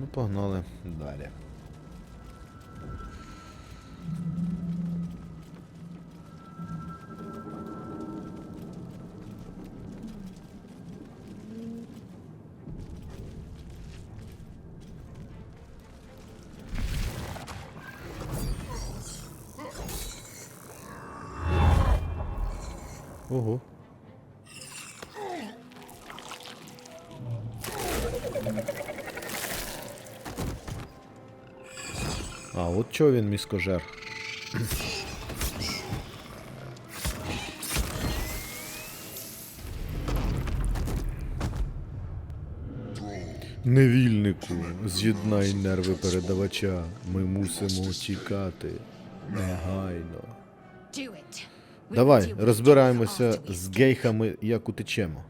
Ну, погнали далі. Ого. А, от чого він міскожер. Невільнику, з'єднай нерви передавача. Ми мусимо тікати. Негайно. Давай, розбираємося з гейхами, як утечемо.